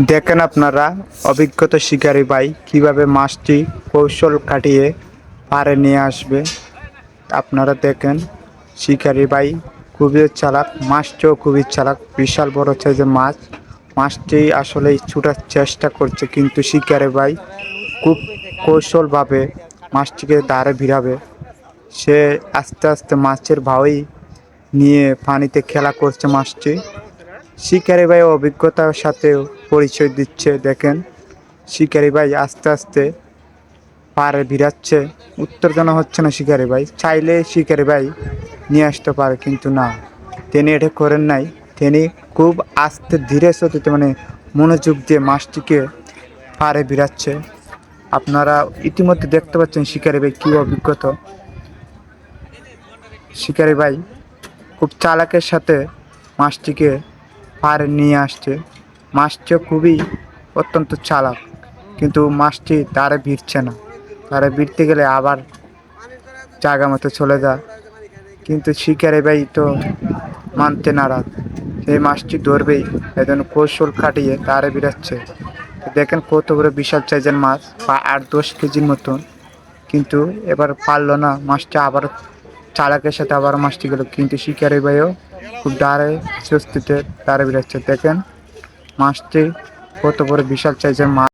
দেখেন আপনারা, অভিজ্ঞতা শিকারী ভাই কীভাবে মাছটি কৌশল কাটিয়ে পারে নিয়ে আসবে। আপনারা দেখেন, শিকারী ভাই খুবই চালাক, মাছটিও খুবই চালাক, বিশাল বড় সাইজের মাছ। মাছটি আসলে ছুটার চেষ্টা করছে, কিন্তু শিকারী ভাই খুব কৌশলভাবে মাছটিকে দাঁড়ে ভিড়াবে। সে আস্তে আস্তে মাছের ভাওই নিয়ে পানিতে খেলা করছে মাছটি। শিকারি ভাই অভিজ্ঞতার সাথে পরিচয় দিচ্ছে, দেখেন। শিকারি ভাই আস্তে আস্তে পারে ভিড়াচ্ছে। উত্তর জানা হচ্ছে না শিকারি ভাই, চাইলে শিকারি ভাই নিয়ে আসতে পারে, কিন্তু না। তিনি এটা করেন নাই। তিনি খুব আস্তে ধীরে সতিতে মানে মনোযোগ দিয়ে মাছটিকে পারে ভিড়াচ্ছে। আপনারা ইতিমধ্যে দেখতে পাচ্ছেন শিকারি ভাই কী অভিজ্ঞতা। শিকারি ভাই খুব চালাকের সাথে মাছটিকে পাড়ে নিয়ে আসছে। মাছটিও খুবই অত্যন্ত চালাক, কিন্তু মাছটি তারে ভিড়ছে না। তারে ভিড়তে গেলে আবার জায়গা মতো চলে যায়। কিন্তু শিকারে ভাই তো মানতে নারাজ। সেই মাছটি ধরবেই এজন্য কৌশল কাটিয়ে তারে বিড়াচ্ছে। দেখেন কত বড় বিশাল সাইজের মাছ বা আট দশ কেজির মতন। কিন্তু এবার পারল না, মাছটা আবার চালাকের সাথে আবার মাছটি গেল। কিন্তু শিকারি ভাইও খুব দাঁড়ে স্বস্তিতে দাঁড়ে বেরোচ্ছে দেখেন মাছটি কত বড় বিশাল সাইজের মাছ